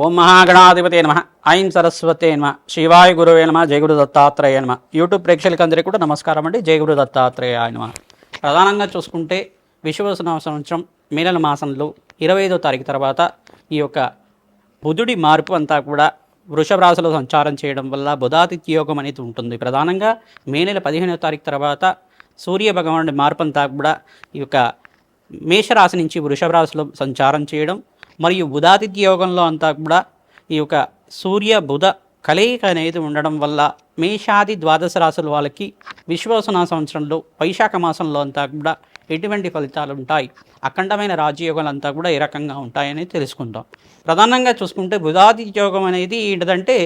ఓం మహాగణాధిపతే నమ. ఐం సరస్వతే నమ. శివాయ గురువే నమ. జయగురు దత్తాత్రేయ నమ. యూట్యూబ్ ప్రేక్షకులందరికీ కూడా నమస్కారం అండి. జయగురు దత్తాత్రేయ నమ. ప్రధానంగా చూసుకుంటే విశ్వవసన సంవత్సరం మే మాసంలో ఇరవై ఐదో తారీఖు తర్వాత ఈ యొక్క బుధుడి మార్పు అంతా కూడా వృషభ రాశిలో సంచారం చేయడం వల్ల బుధాతిథ్య యోగం అనేది ఉంటుంది. ప్రధానంగా మే నెల పదిహేనవ తారీఖు తర్వాత సూర్య భగవానుడి మార్పు అంతా కూడా ఈ యొక్క మేషరాశి నుంచి వృషభ రాశిలో సంచారం చేయడం మరియు బుధాదిత్య యోగంలో అంతా కూడా ఈ యొక్క సూర్య బుధ కలయిక అనేది ఉండడం వల్ల మేషాది ద్వాదశ రాశుల వాళ్ళకి విశ్వసన సంవత్సరంలో వైశాఖ మాసంలో అంతా కూడా ఎటువంటి ఫలితాలు ఉంటాయి? అఖండమైన రాజయోగాలు అంతా కూడా ఏ రకంగా ఉంటాయని తెలుసుకుందాం. ప్రధానంగా చూసుకుంటే బుధాది యోగం అనేది ఏంటంటే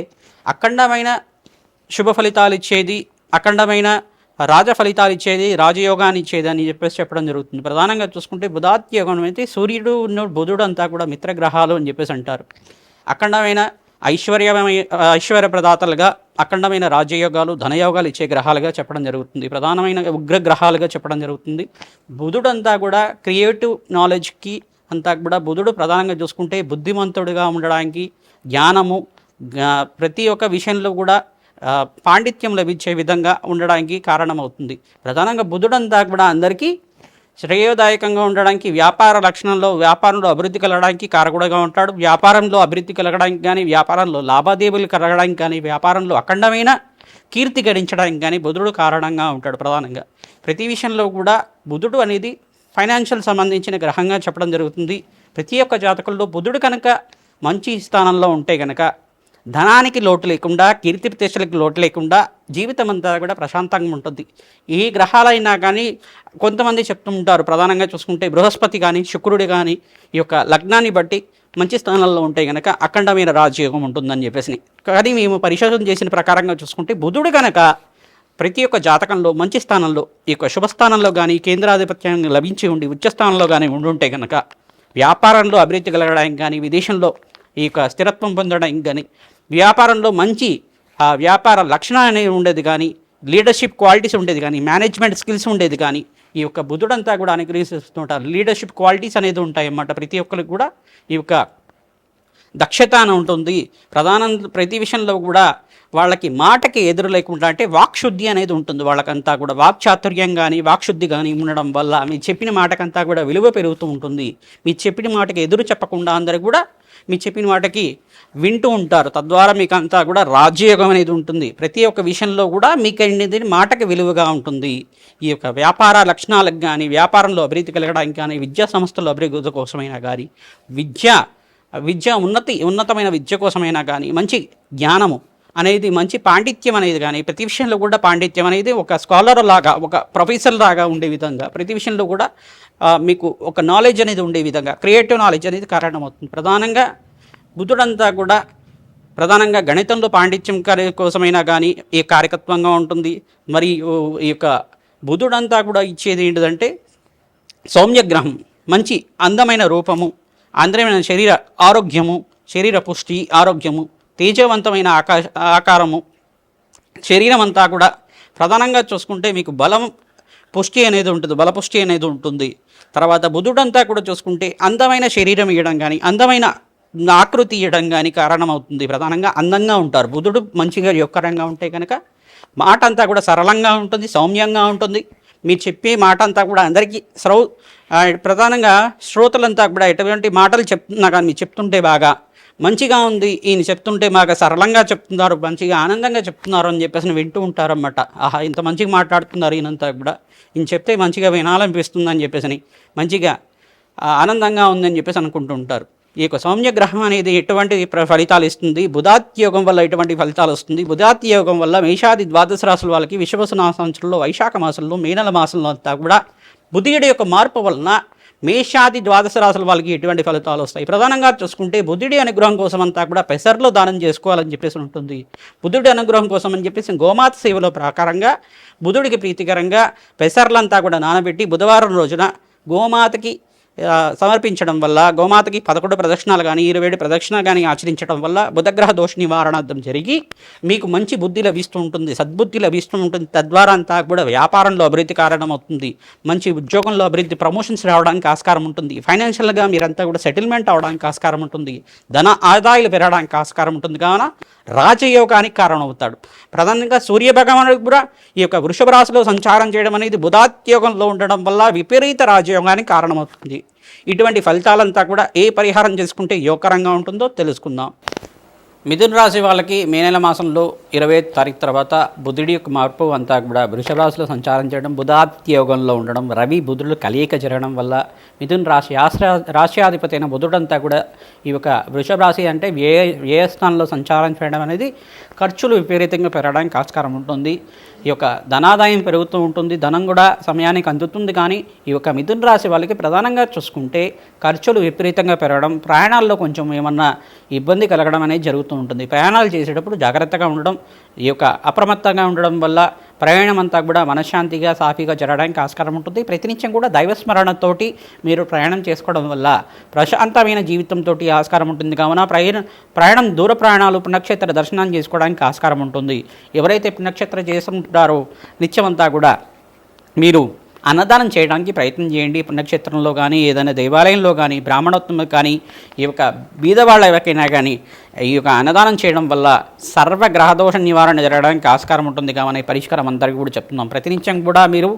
అఖండమైన శుభ ఫలితాలు ఇచ్చేది అఖండమైన రాజ ఫలితాలు ఇచ్చేది రాజయోగాన్ని ఇచ్చేది అని చెప్పేసి చెప్పడం జరుగుతుంది. ప్రధానంగా చూసుకుంటే బుధాత్య యోగం అయితే సూర్యుడు ఉన్న బుధుడు అంతా కూడా మిత్రగ్రహాలు అని చెప్పేసి అంటారు. అఖండమైన ఐశ్వర్యమైన ఐశ్వర్య ప్రదాతలుగా అఖండమైన రాజయోగాలు ధనయోగాలు ఇచ్చే గ్రహాలుగా చెప్పడం జరుగుతుంది. ప్రధానమైన ఉగ్ర గ్రహాలుగా చెప్పడం జరుగుతుంది. బుధుడంతా కూడా క్రియేటివ్ నాలెడ్జ్కి అంతా కూడా బుధుడు ప్రధానంగా చూసుకుంటే బుద్ధిమంతుడిగా ఉండడానికి జ్ఞానము ప్రతి ఒక్క విషయంలో కూడా పాండిత్యం లభించే విధంగా ఉండడానికి కారణమవుతుంది. ప్రధానంగా బుధుడంతా కూడా అందరికీ శ్రేయోదాయకంగా ఉండడానికి వ్యాపార లక్షణంలో వ్యాపారంలో అభివృద్ధి కలగడానికి కారకుడుగా ఉంటాడు. వ్యాపారంలో అభివృద్ధి కలగడానికి కానీ వ్యాపారంలో లాభాదేవీలు కలగడానికి కానీ వ్యాపారంలో అఖండమైన కీర్తి గడించడానికి కానీ బుధుడు కారణంగా ఉంటాడు ప్రధానంగా. ప్రతి విషయంలో కూడా బుధుడు అనేది ఫైనాన్షియల్ సంబంధించిన గ్రహంగా చెప్పడం జరుగుతుంది. ప్రతి ఒక్క జాతకుల్లో బుధుడు కనుక మంచి స్థానంలో ఉంటే కనుక ధనానికి లోటు లేకుండా కీర్తి ప్రతిష్టలకు లోటు లేకుండా జీవితం అంతా కూడా ప్రశాంతంగా ఉంటుంది. ఈ గ్రహాలైనా కానీ కొంతమంది చెప్తుంటారు ప్రధానంగా చూసుకుంటే బృహస్పతి కానీ శుక్రుడు కానీ ఈ యొక్క లగ్నాన్ని బట్టి మంచి స్థానంలో ఉంటే కనుక అఖండమైన రాజయోగం ఉంటుందని చెప్పేసి. కానీ మేము పరిశోధన చేసిన ప్రకారంగా చూసుకుంటే బుధుడు కనుక ప్రతి ఒక్క జాతకంలో మంచి స్థానంలో ఈ యొక్క శుభస్థానంలో కానీ కేంద్రాధిపత్యం లభించి ఉండి ఉచ్చస్థానంలో కానీ ఉండుంటే కనుక వ్యాపారంలో అభివృద్ధి కలగడానికి కానీ విదేశంలో ఈ యొక్క స్థిరత్వం పొందడానికి కానీ వ్యాపారంలో మంచి ఆ వ్యాపార లక్షణాలు అనేవి ఉండేది కానీ లీడర్షిప్ క్వాలిటీస్ ఉండేది కానీ మేనేజ్మెంట్ స్కిల్స్ ఉండేది కానీ ఈ యొక్క బుధుడంతా కూడా అనుగ్రహిస్తుంటారు లీడర్షిప్ క్వాలిటీస్ అనేది ఉంటాయి అన్నమాట ప్రతి ఒక్కరికి కూడా. ఈ యొక్క దక్షత అని ఉంటుంది. ప్రధాన ప్రతి విషయంలో కూడా వాళ్ళకి మాటకి ఎదురు లేకుండా అంటే వాక్శుద్ధి అనేది ఉంటుంది వాళ్ళకంతా కూడా. వాక్చాతుర్యం కానీ వాక్శుద్ధి కానీ ఉండడం వల్ల మీరు చెప్పిన మాటకంతా కూడా విలువ పెరుగుతూ ఉంటుంది. మీరు చెప్పిన మాటకి ఎదురు చెప్పకుండా అందరూ కూడా మీరు చెప్పిన వాటికి వింటూ ఉంటారు. తద్వారా మీకు అంతా కూడా రాజయోగం అనేది ఉంటుంది. ప్రతి ఒక్క విషయంలో కూడా మీకు అనేది మాటకి విలువగా ఉంటుంది. ఈ యొక్క వ్యాపార లక్షణాలకు కానీ వ్యాపారంలో అభివృద్ధి కలగడానికి కానీ విద్యా సంస్థల్లో అభివృద్ధి కోసమైనా కానీ విద్య విద్య ఉన్నతి ఉన్నతమైన విద్య కోసమైనా కానీ మంచి జ్ఞానము అనేది మంచి పాండిత్యం అనేది కానీ ప్రతి విషయంలో కూడా పాండిత్యం అనేది ఒక స్కాలర్ లాగా ఒక ప్రొఫెసర్ లాగా ఉండే విధంగా ప్రతి విషయంలో కూడా మీకు ఒక నాలెడ్జ్ అనేది ఉండే విధంగా క్రియేటివ్ నాలెడ్జ్ అనేది కారణమవుతుంది. ప్రధానంగా బుద్ధుడంతా కూడా ప్రధానంగా గణితంలో పాండిత్యం కార్య కోసమైనా కానీ ఈ కారకత్వంగా ఉంటుంది మరియు ఈ యొక్క బుధుడంతా కూడా ఇచ్చేది ఏంటిదంటే సౌమ్యగ్రహం మంచి అందమైన రూపము అందమైన శరీర ఆరోగ్యము శరీర పుష్టి ఆరోగ్యము తేజవంతమైన ఆకాశ ఆకారము శరీరం అంతా కూడా ప్రధానంగా చూసుకుంటే మీకు బలం పుష్టి అనేది ఉంటుంది బలపుష్టి అనేది ఉంటుంది. తర్వాత బుధుడంతా కూడా చూసుకుంటే అందమైన శరీరం ఇవ్వడం కానీ అందమైన ఆకృతి ఇవ్వడం కానీ కారణమవుతుంది ప్రధానంగా. అందంగా ఉంటారు. బుధుడు మంచిగా యొక్కరంగా ఉంటే కనుక మాట అంతా కూడా సరళంగా ఉంటుంది సౌమ్యంగా ఉంటుంది. మీరు చెప్పే మాట అంతా కూడా అందరికీ శ్రౌ ప్రధానంగా శ్రోతలంతా కూడా ఎటువంటి మాటలు చెప్తున్నా కానీ మీరు చెప్తుంటే బాగా మంచిగా ఉంది ఈయన చెప్తుంటే మాకు సరళంగా చెప్తున్నారు మంచిగా ఆనందంగా చెప్తున్నారు అని చెప్పేసి వింటూ ఉంటారన్నమాట. ఆహా ఇంత మంచిగా మాట్లాడుతున్నారు ఈయనంతా కూడా. ఈయన చెప్తే మంచిగా వినాలనిపిస్తుంది అని చెప్పేసి మంచిగా ఆనందంగా ఉందని చెప్పేసి అనుకుంటూ ఉంటారు. ఈ యొక్క సౌమ్య గ్రహం అనేది ఎటువంటి ప్ర- ఫలితాలు ఇస్తుంది? యోగం వల్ల ఎటువంటి ఫలితాలు వస్తుంది? యోగం వల్ల మేషాది ద్వాదశ రాసుల వాళ్ళకి విశ్వవసన సంవత్సరంలో వైశాఖ మాసంలో మేనల మాసంలో అంతా కూడా బుధుడి యొక్క మార్పు వలన మేషాది ద్వాదశ రాశుల వాళ్ళకి ఎటువంటి ఫలితాలు వస్తాయి? ప్రధానంగా చూసుకుంటే బుద్ధుడి అనుగ్రహం కోసం అంతా కూడా పెసర్లో దానం చేసుకోవాలని చెప్పేసి ఉంటుంది. బుద్ధుడి అనుగ్రహం కోసం అని చెప్పేసి గోమాత సేవలో ప్రకారంగా బుధుడికి ప్రీతికరంగా పెసర్లంతా కూడా నానబెట్టి బుధవారం రోజున గోమాతకి సమర్పించడం వల్ల గోమాతకి పదకొండు ప్రదక్షిణాలు కానీ ఇరవై ఏడు ప్రదక్షిణ కానీ ఆచరించడం వల్ల బుధగ్రహ దోష నివారణార్థం జరిగి మీకు మంచి బుద్ధి లభిస్తూ ఉంటుంది సద్బుద్ధి లభిస్తూ ఉంటుంది. తద్వారా అంతా కూడా వ్యాపారంలో అభివృద్ధి కారణమవుతుంది. మంచి ఉద్యోగంలో అభివృద్ధి ప్రమోషన్స్ రావడానికి ఆస్కారం ఉంటుంది. ఫైనాన్షియల్గా మీరంతా కూడా సెటిల్మెంట్ అవడానికి ఆస్కారం ఉంటుంది. ధన ఆదాయాలు పెరగడానికి ఆస్కారం ఉంటుంది. కావున రాజయోగానికి కారణమవుతాడు. ప్రధానంగా సూర్య భగవానుడు కూడా ఈ యొక్క వృషభ రాశిలో సంచారం చేయడం అనేది బుధాత్యోగంలో ఉండడం వల్ల విపరీత రాజయోగానికి కారణమవుతుంది. ఇటువంటి ఫలితాలంతా కూడా ఏ పరిహారం చేసుకుంటే యోగకరంగా ఉంటుందో తెలుసుకుందాం. మిథున రాశి వాళ్ళకి మే నెల మాసంలో ఇరవై తారీఖు తర్వాత బుధుడి యొక్క మార్పు అంతా కూడా వృషభ రాశిలో సంచారం చేయడం బుధాత్యోగంలో ఉండడం రవి బుధుడు కలయిక జరగడం వల్ల మిథున రాశి ఆశ్ర రాశ్యాధిపతి అయిన బుధుడంతా కూడా ఈ యొక్క వృషభ రాశి అంటే వ్యయ ఏ స్థానంలో సంచారం చేయడం అనేది ఖర్చులు విపరీతంగా పెరగడానికి ఆస్కారం ఉంటుంది. ఈ యొక్క ధనాదాయం పెరుగుతూ ఉంటుంది ధనం కూడా సమయానికి అందుతుంది. కానీ ఈ యొక్క మిథున రాశి వాళ్ళకి ప్రధానంగా చూసుకుంటే ఖర్చులు విపరీతంగా పెరగడం ప్రయాణాల్లో కొంచెం ఏమన్నా ఇబ్బంది కలగడం అనేది జరుగుతూ ఉంటుంది. ప్రయాణాలు చేసేటప్పుడు జాగ్రత్తగా ఉండడం ఈ యొక్క అప్రమత్తంగా ఉండడం వల్ల ప్రయాణం అంతా కూడా మనశ్శాంతిగా సాఫీగా జరగడానికి ఆస్కారం ఉంటుంది. ప్రతినిత్యం కూడా దైవస్మరణతోటి మీరు ప్రయాణం చేసుకోవడం వల్ల ప్రశాంతమైన జీవితంతో ఆస్కారం ఉంటుంది. కావున ప్రయాణ ప్రయాణం దూర ప్రయాణాలు పుణ్యక్షేత్ర దర్శనం చేసుకోవడానికి ఆస్కారం ఉంటుంది. ఎవరైతే పుణ్యక్షేత్ర చేస్తుంటారో నిత్యమంతా కూడా మీరు అన్నదానం చేయడానికి ప్రయత్నం చేయండి. పుణ్యక్షేత్రంలో కానీ ఏదైనా దేవాలయంలో కానీ బ్రాహ్మణోత్వంలో కానీ ఈ యొక్క బీదవాళ్ళ ఎవరికైనా కానీ ఈ యొక్క అన్నదానం చేయడం వల్ల సర్వ గ్రహదోష నివారణ జరగడానికి ఆస్కారం ఉంటుంది. కావని పరిష్కారం అందరికీ కూడా చెప్తున్నాం. ప్రతినిత్యం కూడా మీరు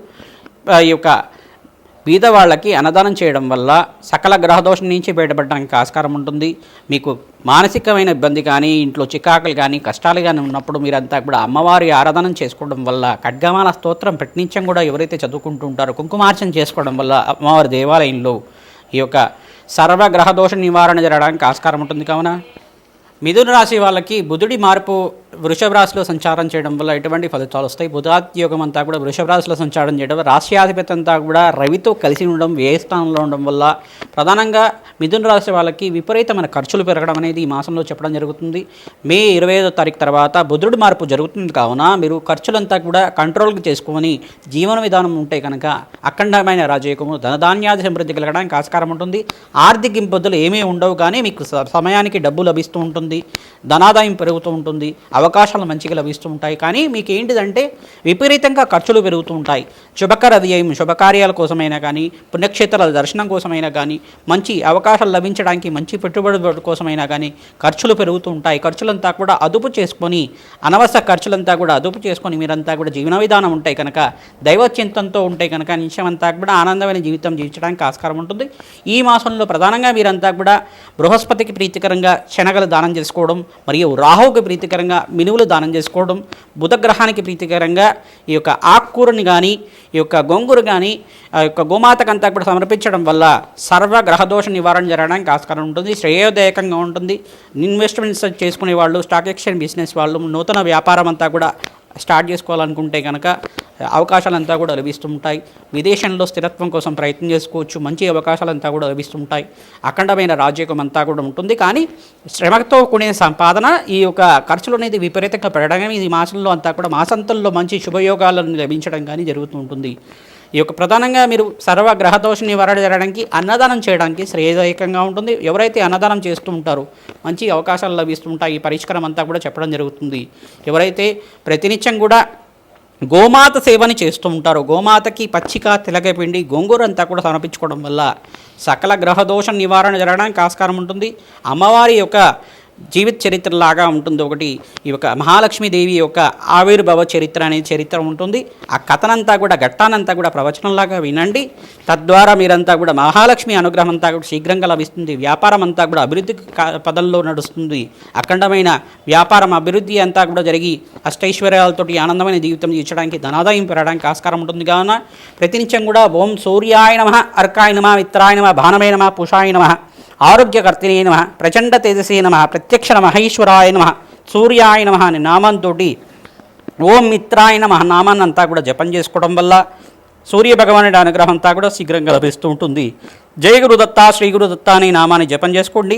ఈ యొక్క పేదవాళ్ళకి అన్నదానం చేయడం వల్ల సకల గ్రహదోషం నుంచి బయటపడడానికి ఆస్కారం ఉంటుంది. మీకు మానసికమైన ఇబ్బంది కానీ ఇంట్లో చికాకులు కానీ కష్టాలు కానీ ఉన్నప్పుడు మీరంతా కూడా అమ్మవారి ఆరాధన చేసుకోవడం వల్ల ఖడ్గమాల స్తోత్రం ప్రతినిత్యం కూడా ఎవరైతే చదువుకుంటూ ఉంటారో కుంకుమార్చన చేసుకోవడం వల్ల అమ్మవారి దేవాలయంలో ఈ యొక్క సర్వ గ్రహదోష నివారణ జరగడానికి ఆస్కారం ఉంటుంది. కావున మిథున రాశి వాళ్ళకి బుధుడి మార్పు వృషభ రాశిలో సంచారం చేయడం వల్ల ఎటువంటి ఫలితాలు వస్తాయి? బుధాత్యోగం అంతా కూడా వృషభ రాశిలో సంచారం చేయడం రాశ్యాధిపతి అంతా కూడా రవితో కలిసి ఉండడం వ్యయ స్థానంలో ఉండడం వల్ల ప్రధానంగా మిథున రాశి వాళ్ళకి విపరీతమైన ఖర్చులు పెరగడం అనేది ఈ మాసంలో చెప్పడం జరుగుతుంది. మే ఇరవై ఐదో తారీఖు తర్వాత బుధుడు మార్పు జరుగుతుంది కావున మీరు ఖర్చులంతా కూడా కంట్రోల్కి చేసుకొని జీవన విధానం ఉంటే కనుక అఖండమైన రాజయోగము ధనధాన్యాది సమృద్ధి కలగడానికి ఆస్కారం ఉంటుంది. ఆర్థిక ఇబ్బందులు ఏమీ ఉండవు కానీ మీకు సమయానికి డబ్బు లభిస్తూ ఉంటుంది. ధనాదాయం పెరుగుతూ ఉంటుంది. అవకాశాలు మంచిగా లభిస్తూ ఉంటాయి కానీ మీకు ఏంటిదంటే విపరీతంగా ఖర్చులు పెరుగుతూ ఉంటాయి శుభకర వ్యయం శుభకార్యాల కోసమైనా కానీ పుణ్యక్షేత్రాల దర్శనం కోసమైనా కానీ మంచి అవకాశాలు లభించడానికి మంచి పెట్టుబడి కోసమైనా కానీ ఖర్చులు పెరుగుతూ ఉంటాయి ఖర్చులంతా కూడా అదుపు చేసుకొని అనవసర ఖర్చులంతా కూడా అదుపు చేసుకొని మీరంతా కూడా జీవన విధానం ఉంటాయి కనుక దైవ చింతనతో ఉంటే కనుక నిత్యమంతా కూడా ఆనందమైన జీవితం జీవించడానికి ఆస్కారం ఉంటుంది. ఈ మాసంలో ప్రధానంగా మీరంతా కూడా బృహస్పతికి ప్రీతికరంగా శనగలు దానం చేసుకోవడం మరియు రాహువుకి ప్రీతికరంగా మినువులు దానం చేసుకోవడం బుధగ్రహానికి ప్రీతికరంగా ఈ యొక్క ఆకుకూరని కానీ ఈ యొక్క గొంగురు కానీ ఆ యొక్క గోమాతకంతా కూడా సమర్పించడం వల్ల సర్వ గ్రహదోష నివారణ జరగడానికి ఆస్కారం ఉంటుంది శ్రేయోదాయకంగా ఉంటుంది. ఇన్వెస్ట్మెంట్స్ చేసుకునే వాళ్ళు స్టాక్ ఎక్స్చేంజ్ బిజినెస్ వాళ్ళు నూతన వ్యాపారం అంతా కూడా స్టార్ట్ చేసుకోవాలనుకుంటే కనుక అవకాశాలంతా కూడా లభిస్తుంటాయి. విదేశంలో స్థిరత్వం కోసం ప్రయత్నం చేసుకోవచ్చు. మంచి అవకాశాలంతా కూడా లభిస్తుంటాయి. అఖండమైన రాజ్యకం అంతా కూడా ఉంటుంది. కానీ శ్రమతో కూడిన సంపాదన ఈ యొక్క ఖర్చులు అనేది విపరీతంగా పెరగడం ఈ మాసంలో అంతా కూడా మాసంతంలో మంచి శుభయోగాలను లభించడం కానీ జరుగుతూ ఉంటుంది. ఈ యొక్క ప్రధానంగా మీరు సర్వ గ్రహదోష నివారణ జరగడానికి అన్నదానం చేయడానికి శ్రేయదాయకంగా ఉంటుంది. ఎవరైతే అన్నదానం చేస్తూ ఉంటారో మంచి అవకాశాలు లభిస్తుంటాయి. ఈ పరిష్కారం అంతా కూడా చెప్పడం జరుగుతుంది. ఎవరైతే ప్రతినిత్యం కూడా గోమాత సేవని చేస్తూ ఉంటారు. గోమాతకి పచ్చిక తిలకపిండి గోంగూర అంతా కూడా సమర్పించుకోవడం వల్ల సకల గ్రహదోష నివారణ జరగడానికి ఆస్కారం ఉంటుంది. అమ్మవారి యొక్క జీవిత చరిత్రలాగా ఉంటుంది ఒకటి ఈ యొక్క మహాలక్ష్మీదేవి యొక్క ఆవిర్భవ చరిత్ర అనే చరిత్ర ఉంటుంది. ఆ కథనంతా కూడా ఘట్టానంతా కూడా ప్రవచనంలాగా వినండి. తద్వారా మీరంతా కూడా మహాలక్ష్మి అనుగ్రహం అంతా కూడా శీఘ్రంగా లభిస్తుంది. వ్యాపారం అంతా కూడా అభివృద్ధి కా- పదంలో నడుస్తుంది. అఖండమైన వ్యాపారం అభివృద్ధి అంతా కూడా జరిగి అష్టైశ్వర్యాలతోటి ఆనందమైన జీవితం జీవించడానికి ధనాదాయం పెరగడానికి ఆస్కారం ఉంటుంది. కావున ప్రతినిత్యం కూడా ఓం సూర్యాయ నమ అర్కాయ నమ మిత్రాయ నమ భానమే నమ పుషాయ నమ. ఆరోగ్యకర్తినే నమ ప్రచండ తేజసే నమ ప్రత్యక్ష మహేశ్వరాయ నమ సూర్యాయ నమ అనే నామంతో ఓం మిత్రాయ నమ నామాన్ని అంతా కూడా జపం చేసుకోవడం వల్ల సూర్య భగవానుడి అనుగ్రహం అంతా కూడా శీఘ్రంగా లభిస్తూ ఉంటుంది. జయ గురుదత్త శ్రీ గురుదత్త అనే నామాన్ని జపం చేసుకోండి.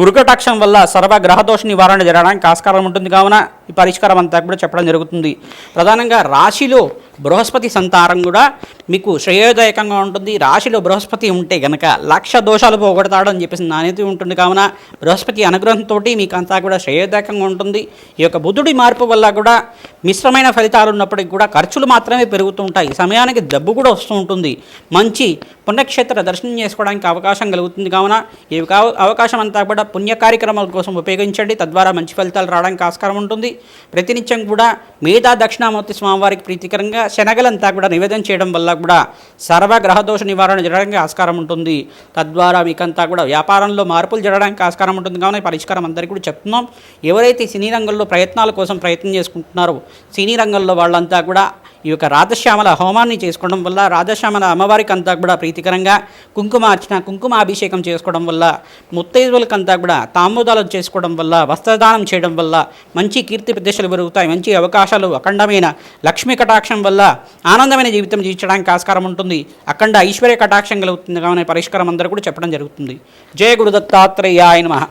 గురుకటాక్షం వల్ల సర్వ గ్రహదోష నివారణ జరగడానికి ఆస్కారం ఉంటుంది. కావున ఈ పరిష్కారం అంతా కూడా చెప్పడం జరుగుతుంది. ప్రధానంగా రాశిలో బృహస్పతి సంతారం కూడా మీకు శ్రేయోదాయకంగా ఉంటుంది. రాశిలో బృహస్పతి ఉంటే గనక లక్ష దోషాలు పోగొడతాడు అని చెప్పేసి నాణ్యత ఉంటుంది. కావున బృహస్పతి అనుగ్రహంతో మీకు అంతా కూడా శ్రేయోదాయకంగా ఉంటుంది. ఈ యొక్క బుద్ధుడి మార్పు వల్ల కూడా మిశ్రమైన ఫలితాలు ఉన్నప్పటికీ కూడా ఖర్చులు మాత్రమే పెరుగుతూ ఉంటాయి. సమయానికి డబ్బు కూడా వస్తూ ఉంటుంది. మంచి పుణ్యక్షేత్ర దర్శనం చేసుకోవడానికి అవకాశం కలుగుతుంది. కావున ఈ అవకాశం అంతా కూడా పుణ్య కార్యక్రమాల కోసం ఉపయోగించండి. తద్వారా మంచి ఫలితాలు రావడానికి ఆస్కారం ఉంటుంది. ప్రతినిత్యం కూడా మిగతా దక్షిణామూర్తి స్వామివారికి ప్రీతికరంగా శనగలంతా కూడా నివేదన చేయడం వల్ల కూడా సర్వగ్రహదోష నివారణ జరగడానికి ఆస్కారం ఉంటుంది. తద్వారా మీకంతా కూడా వ్యాపారంలో మార్పులు జరగడానికి ఆస్కారం ఉంటుంది. కావున పరిష్కారం అందరికీ కూడా చెప్తున్నాం. ఎవరైతే సినీ రంగంలో ప్రయత్నాల కోసం ప్రయత్నం చేసుకుంటున్నారో సినీ రంగంలో వాళ్ళంతా కూడా ఈ యొక్క రాధశ్యామల హోమాన్ని చేసుకోవడం వల్ల రాధశ్యామల అమ్మవారికి అంతా కూడా ప్రీతికరంగా కుంకుమార్చన కుంకుమాభిషేకం చేసుకోవడం వల్ల ముత్తైదువులకంతా కూడా తాంబూదాలు చేసుకోవడం వల్ల వస్త్రదానం చేయడం వల్ల మంచి కీర్తి ప్రదేశాలు పెరుగుతాయి మంచి అవకాశాలు అఖండమైన లక్ష్మీ కటాక్షం వల్ల ఆనందమైన జీవితం జీవించడానికి ఆస్కారం ఉంటుంది. అఖండ ఐశ్వర్య కటాక్షం కలుగుతుంది. కావున పరిష్కారం అందరూ కూడా చెప్పడం జరుగుతుంది. జయ గురు ఆయన మహా